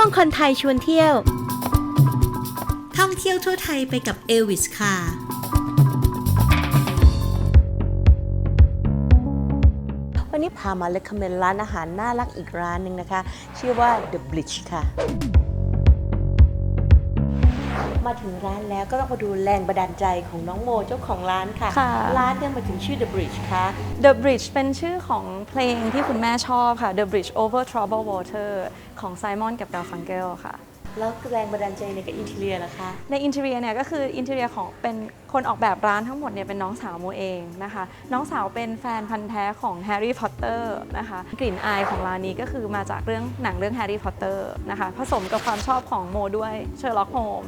ช่วงคนไทยชวนเที่ยว ท่องเที่ยวทั่วไทยไปกับเอลวิสค่ะ วันนี้พามาเล c ค m เมนร้านอาหารน่ารักอีกร้านหนึ่งนะคะ ชื่อว่า The Bridge ค่ะ มาถึงร้านแล้วก็ต้องมาดูแรงบันดาลใจของน้องโมเจ้าของร้านค่ะ ค่ะ ร้านเนี่ยมาถึงชื่อ The Bridge ค่ะ The Bridge เป็นชื่อของเพลงที่คุณแม่ชอบค่ะ The Bridge Over Troubled Water ของ Simon กับ Garfunkel ค่ะ แล้วแรงบันดาลใจในกับอินเทเรียล่ะคะ ในอินเทเรียเนี่ยก็คืออินเทเรียของเป็นคนออกแบบร้านทั้งหมดเนี่ยเป็นน้องสาวโมเองนะคะ น้องสาวเป็นแฟนพันธ์แท้ของแฮร์รี่พอตเตอร์นะคะกลิ่นอายของร้านนี้ก็คือมาจากเรื่องหนังเรื่องแฮร์รี่พอตเตอร์นะคะผสมกับความชอบของโมด้วยเชอร์ล็อกโฮม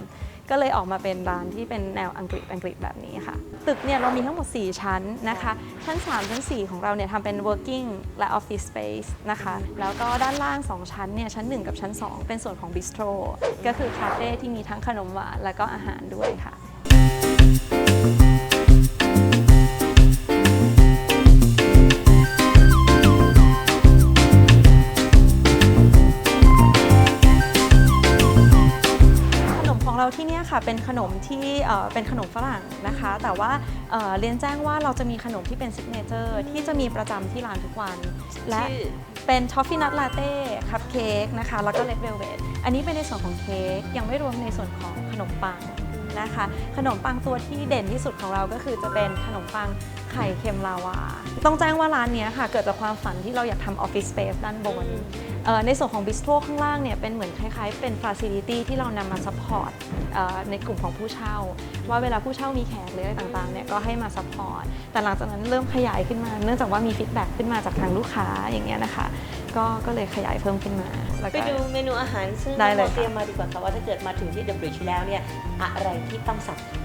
ก็เลยออกมาเป็นร้านที่เป็นแนวอังกฤษอังกฤษแบบนี้ค่ะ ตึกเนี่ยเรามีทั้งหมด 4 ชั้นนะคะ ชั้น 3 ชั้น 4 ของเราเนี่ยทำเป็น working และ office space นะคะ แล้วก็ด้านล่าง 2 ชั้นเนี่ยชั้น 1 กับชั้น 2 เป็นส่วนของ bistro ก็คือคาเฟ่ที่มีทั้งขนมหวานแล้วก็อาหารด้วยค่ะ ค่ะเป็นขนมที่เอ่อเป็นขนมฝรั่งนะคะ แต่ว่าเอ่อเรียนแจ้งว่าเราจะมีขนมที่เป็นซิกเนเจอร์ที่จะมีประจำที่ร้านทุกวัน และชื่อเป็นทอฟฟี่นัทลาเต้คัพเค้กนะคะ แล้วก็เลดเวลเวทอันนี้เป็นในส่วนของเค้กยังไม่รวมในส่วนของขนมปังนะคะ ขนมปังตัวที่เด่นที่สุดของเราก็คือจะเป็นขนมปัง ไข่เค็มลาวา ต้องแจ้งว่าร้านเนี้ยค่ะ เกิดจากความฝันที่เราอยากทำออฟฟิศสเปซด้านบนเอ่อในส่วนของบิสโ r ข้างล่างเนี่ยเป็นเหมือนคล้ายๆ เป็นฟ a ซิลิตี้ที่เรานำมาซัพพอร์ตในกลุ่มของผู้เช่า ว่าเวลาผู้เช่ามีแขกหรืออะไรต่างๆเนี่ยก็ให้มาซัพพอร์ตแต่หลังจากนั้นเริ่มขยายขึ้นมา เนื่องจากว่ามีฟีดแบ็กขึ้นมาจากทางลูกค้าอย่างเงี้ยนะคะก็ก็เลยขยายเพิ่มขึ้นมาแล้วไปก็ดูเมนูอาหารซึ่งได้เลยน้องโมค่ะ เตรียมมาดีกว่าค่ะว่าถ้าเกิดมาถึงที่ The Bridge แล้วเนี่ยอะไรที่ต้องสั่งจะ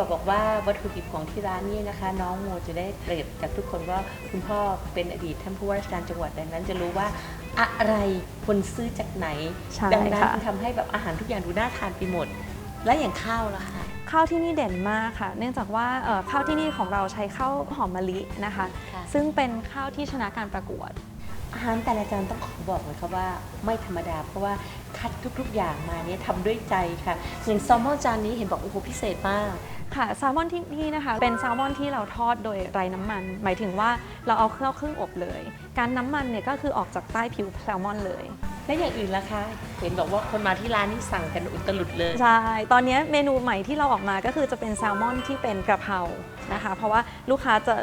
บอกบอกว่าวัตถุดิบของที่ร้านนี้นะคะ น้องโมจะได้เปรียบกับทุกคนว่าคุณพ่อเป็นอดีตท่านผู้ว่าราชการจังหวัดดังนั้น จะรู้ว่าอะไรคนซื้อจากไหน ใช่ดันั้นค่ะ ทำให้แบบอาหารทุกอย่างดูน่าทานไปหมด และอย่างข้าวล่ะคะ ข้าวที่นี่เด่นมากค่ะ เนื่องจากว่าเอ่อข้าวที่นี่ของเราใช้ข้าวหอมมะลินะคะ ค่ะ ซึ่งเป็นข้าวที่ชนะการประกวด อาหารแต่ละจานต้องขอบอกเลยค่ะว่าไม่ธรรมดา เพราะว่าคัดทุกๆอย่างมาเนี่ยทำด้วยใจค่ะอย่างแซลมอนจานนี้เห็นบอกโอ้โหพิเศษมาก ค่ะแซลมอนที่นี่นะคะ เป็นแซลมอนที่เราทอดโดยไร้น้ำมัน หมายถึงว่าเราเอาเครื่องเครื่องอบเลย การน้ำมันเนี่ยก็คือออกจากใต้ผิวแซลมอนเลย และอย่างอื่นล่ะคะเห็นบอกว่าคนมาที่ร้านนี่สั่งกันอุตลุดเลย ใช่ ตอนนี้เมนูใหม่ที่เราออกมาก็คือจะเป็นแซลมอนที่เป็นกระเพรานะคะ เพราะว่าลูกค้าจะ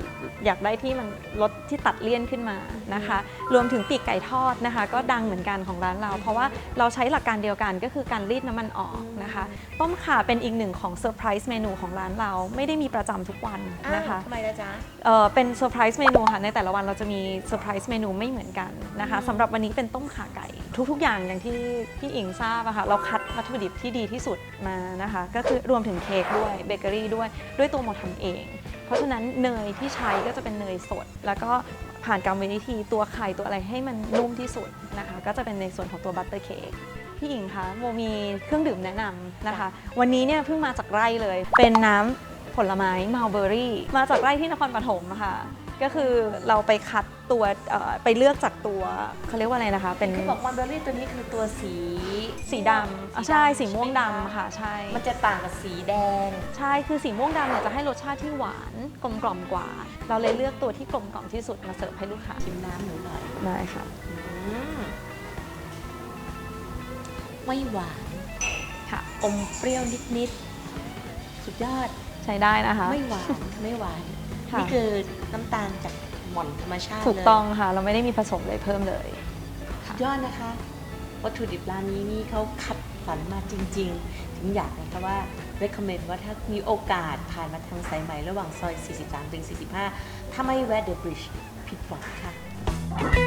อยากได้ที่มันรสที่ตัดเลี่ยนขึ้นมานะคะ รวมถึงปีกไก่ทอดนะคะ ก็ดังเหมือนกันของร้านเรา เพราะว่าเราใช้หลักการเดียวกันก็คือการรีดน้ำมันออกนะคะ ต้มข่าเป็นอีกหนึ่งของเซอร์ไพรส์เมนูของร้านเราไม่ได้มีประจำทุกวันนะคะทำไมล่ะจ๊ะเอ่อเป็นเซอร์ไพรส์เมนูค่ะในแต่ละวันเราจะมีเซอร์ไพรส์เมนูไม่เหมือนกันนะคะสำหรับวันนี้เป็นต้มข่าไก่ทุกๆ อย่างอย่างที่พี่อิงทราบอะค่ะเราคัดวัตถุดิบที่ดีที่สุดมานะคะ ก็คือรวมถึงเค้กด้วยเบเกอรี่ด้วยด้วยตัวโมทำเอง เพราะฉะนั้นเนยที่ใช้ก็จะเป็นเนยสด แล้วก็ผ่านกรรมวิธีตัวไข่ตัวอะไรให้มันนุ่มที่สุดนะคะ ก็จะเป็นในส่วนของตัวบัตเตอร์เค้กพี่อิงคะโมมีเครื่องดื่มแนะนำนะคะ วันนี้เนี่ยเพิ่งมาจากไร่เลย เป็นน้ำ ผลไม้มัลเบอรี่ มาจากไร่ที่นครปฐมอะค่ะ ก็คือเราไปคัดตัวเอ่อไปเลือกจากตัวเขาเรียกว่าอะไรนะคะ เป็นคือบอกมันเบอร์รี่ตัวนี้คือตัวสีสีดำอะใช่สีม่วงดำค่ะใช่ มันจะต่างกับสีแดง ใช่คือสีม่วงดำเนี่ยจะให้รสชาติที่หวานกลมกล่อมกว่า เราเลยเลือกตัวที่กลมกล่อมที่สุดมาเสิร์ฟให้ลูกค้าชิมน้ำหนูหน่อยได้ค่ะอืมไม่หวานค่ะอมเปรี้ยวนิดๆสุดยอด ใช้ได้นะคะ ไม่หวานไม่หวานค่ะ นี่คือน้ำตาลจากหม่อนธรรมชาติถูกเลยต้องค่ะ เราไม่ได้มีผสมเลยเพิ่มเลย สุดยอดนะคะ วัตถุดิบร้านนี้นี่เขาคัดสรรมาจริง ๆ ถึงอยากนะคะว่า recommend ว่าถ้ามีโอกาสผ่านมาทางสายไหมระหว่างซอย 43 ถึง 45 ถ้าไม่แวะเดอะบริดจ์ผิดหวังค่ะ